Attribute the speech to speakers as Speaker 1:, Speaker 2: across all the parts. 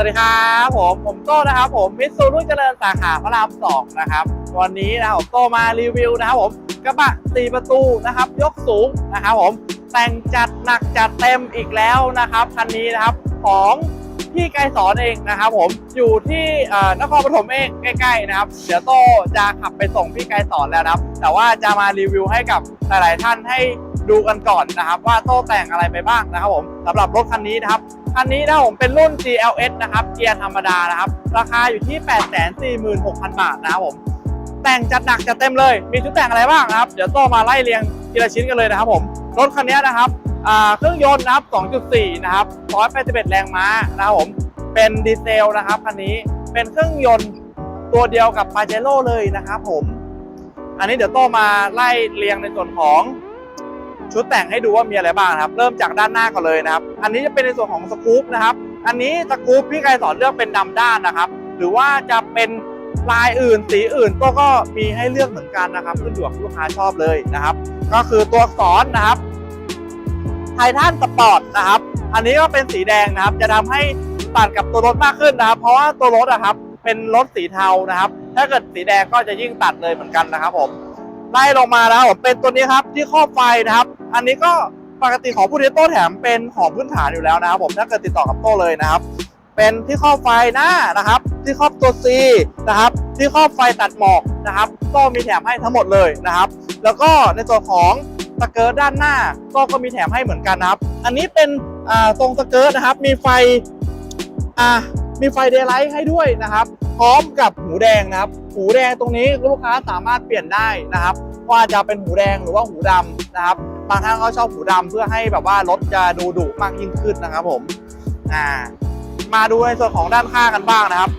Speaker 1: สวัสดีครับผมผมโต้นะครับผมมิตซูรุ่งเจริญสาขาพระรามสองนะครับ วันนี้นะครับผมโต้มารีวิวนะครับผมกระบะสี่ประตูนะครับ ยกสูงนะครับผมแต่งจัดหนักจัดเต็มอีกแล้วนะครับคันนี้นะครับของพี่ไกรสอนเองนะครับผมอยู่ที่นครปฐมเองใกล้ๆนะครับ เดี๋ยวโต้จะขับไปส่งพี่ไกรสอนแล้วนะครับ แต่ว่าจะมารีวิวให้กับหลายๆท่านให้ดูกันก่อนนะครับ ว่าโต้แต่งอะไรไปบ้างนะครับผมสำหรับรถคันนี้นะครับ คันนี้นะครับผมเป็นรุ่น GLS นะครับ เกียร์ธรรมดานะครับ ราคาอยู่ที่ 846,000 บาทนะครับผม แต่งจัดหนักจัดเต็มเลย มีชุดแต่งอะไรบ้างนะครับ เดี๋ยวโต้มาไล่เรียงทีละชิ้นกันเลยนะครับผม รถคันนี้นะครับเครื่องยนต์นะครับ 2.4 นะครับ 181 แรงม้านะครับผม เป็นดีเซลนะครับคันนี้ เป็นเครื่องยนต์ตัวเดียวกับปาเจโร่เลยนะครับผม อันนี้เดี๋ยวโต้มาไล่เรียงในส่วนของ ชุดแต่งให้ดูว่ามีอะไรบ้างครับ เริ่มจากด้านหน้าก่อนเลยนะครับ อันนี้จะเป็นในส่วนของสกู๊ปนะครับ อันนี้สกู๊ปพี่ไกรสอนเลือกเป็นดำด้านนะครับ หรือว่าจะเป็นลายอื่นสีอื่นก็ก็มีให้เลือกเหมือนกันนะครับขึ้นอยู่กับลูกค้าชอบเลยนะครับ ก็คือตัวอักษรนะครับไททันสปอร์ตนะครับ อันนี้ก็เป็นสีแดงนะครับ จะทำให้ตัดกับตัวรถมากขึ้นนะครับ เพราะว่าตัวรถอะครับเป็นรถสีเทานะครับ ถ้าเกิดสีแดงก็จะยิ่งตัดเลยเหมือนกันนะครับผมไล่ลงมาแล้วผมเป็นตัวนี้ครับที่ครอบไฟนะครับ อันนี้ก็ปกติของผู้ที่โต้แถมเป็นของพื้นฐานอยู่แล้วนะครับผมถ้าเกิดติดต่อกับโต้เลยนะครับ เป็นที่ครอบไฟหน้านะครับ ที่ครอบตัว C นะครับ ที่ครอบไฟตัดหมอกนะครับโต้มีแถมให้ทั้งหมดเลยนะครับ แล้วก็ในส่วนของสเกิร์ตด้านหน้าโต้ก็มีแถมให้เหมือนกันนะครับ อันนี้เป็นอ่าตรงสเกิร์ตนะครับ มีไฟมีไฟเดย์ไลท์ให้ด้วยนะครับ พร้อมกับหูแดงนะครับ หูแดงตรงนี้ลูกค้าสามารถเปลี่ยนได้นะครับ ว่าจะเป็นหูแดงหรือว่าหูดำนะครับ บางท่านก็ชอบหูดำเพื่อให้แบบว่ารถจะดูดุมากยิ่งขึ้นนะครับผมอ่ามาดูในส่วนของด้านข้างกันบ้างนะครับ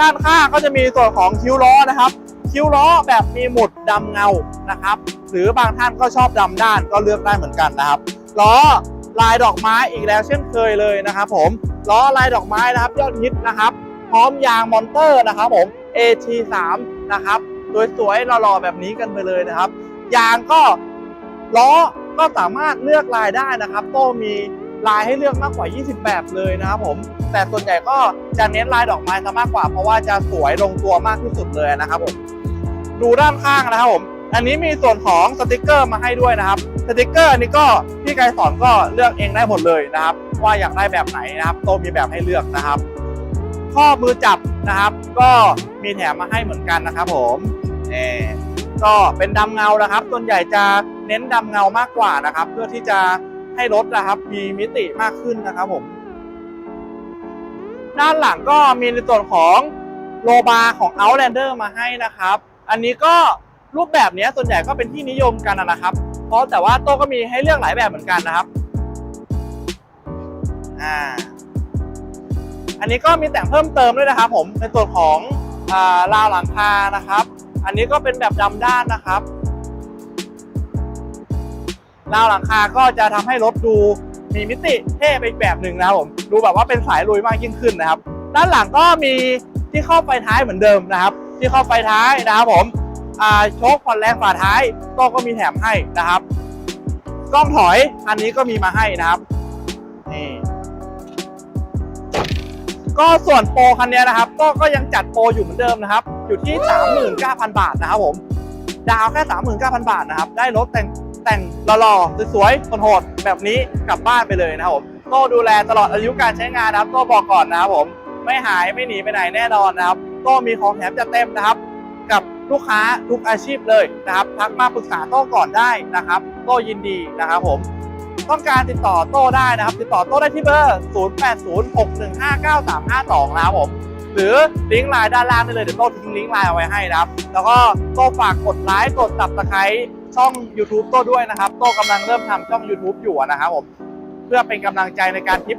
Speaker 1: ด้านข้างก็จะมีส่วนของคิ้วล้อนะครับ คิ้วล้อแบบมีหมุดดำเงานะครับ หรือบางท่านก็ชอบดำด้านก็เลือกได้เหมือนกันนะครับล้อลายดอกไม้อีกแล้วเช่นเคยเลยนะครับผมล้อลายดอกไม้นะครับยอดฮิตนะครับ พร้อมยางมอนเตอร์นะครับผม AT3 นะครับ สวยๆหล่อๆแบบนี้กันไปเลยนะครับ ยางก็ล้อก็สามารถเลือกลายได้นะครับ โต้มีลายให้เลือกมากกว่า 20 แบบเลยนะครับผม แต่ส่วนใหญ่ก็จะเน้นลายดอกไม้ซะมากกว่า เพราะว่าจะสวยลงตัวมากที่สุดเลยนะครับผม ดูด้านข้างนะครับผม อันนี้มีส่วนของสติกเกอร์มาให้ด้วยนะครับ สติกเกอร์นี้ก็พี่ไกรสอนก็เลือกเองได้หมดเลยนะครับ ว่าอยากได้แบบไหนนะครับ โตมีแบบให้เลือกนะครับ ข้อมือจับนะครับ ก็มีแถมมาให้เหมือนกันนะครับผม นี่ก็เป็นดำเงานะครับ ส่วนใหญ่จะเน้นดำเงามากกว่านะครับ เพื่อที่จะให้รถนะครับ มีมิติมากขึ้นนะครับผมด้านหลังก็มีในส่วนของโลบาของ Outlander มาให้นะครับ อันนี้ก็รูปแบบนี้ส่วนใหญ่ก็เป็นที่นิยมกันนะครับ เพราะแต่ว่าโต้ก็มีให้เลือกหลายแบบเหมือนกันนะครับอ่าอันนี้ก็มีแต่งเพิ่มเติมด้วยนะครับ ผมในส่วนของอาราวหลังคานะครับ อันนี้ก็เป็นแบบดำด้านนะครับราวหลังคาก็จะทำให้รถดูมีมิติเท่ไปอีกแบบหนึ่งนะครับผมดูแบบว่าเป็นสายลุยมากยิ่งขึ้นนะครับ ด้านหลังก็มีที่ครอบไฟท้ายเหมือนเดิมนะครับ ที่ครอบไฟท้ายนะครับผมโชคผ่อนแรงฝาท้ายก็ก็มีแถมให้นะครับกล้องถอยอันนี้ก็มีมาให้นะครับนี่ก็ส่วนโปรคันนี้นะครับ ก็ก็ยังจัดโปรอยู่เหมือนเดิมนะครับ อยู่ที่ 39,000 บาทนะครับผม ดาวแค่ 39,000 บาทนะครับ ได้รถแต่งแต่งหล่อๆสวยๆโหดๆแบบนี้กลับบ้านไปเลยนะครับผมโต้ดูแลตลอดอายุการใช้งานนะครับโต้บอกก่อนนะครับผม ไม่หายไม่หนีไปไหนแน่นอนนะครับโต้มีของแถมจัดเต็มนะครับ กับลูกค้าทุกอาชีพเลยนะครับทักมาปรึกษาโต้ก่อนได้นะครับ โต้ยินดีนะครับผมต้องการติดต่อโต้ได้นะครับ ติดต่อโต้ได้ที่เบอร์ 0806159352 นะครับผม หรือลิงก์ไลน์ด้านล่างได้เลยเดี๋ยวโต้ทิ้งลิงก์ไลน์เอาไว้ให้นะครับ แล้วก็โต้ฝากกดไลค์กดตับตะไคร้ช่อง YouTube โต้ด้วยนะครับ โต้กำลังเริ่มทำช่อง YouTube อยู่นะครับผมเพื่อเป็นกำลังใจในการทริป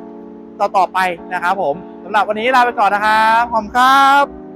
Speaker 1: ต่อๆไปนะครับผมสำหรับวันนี้ลาไปก่อนนะครับขอบคุณครับ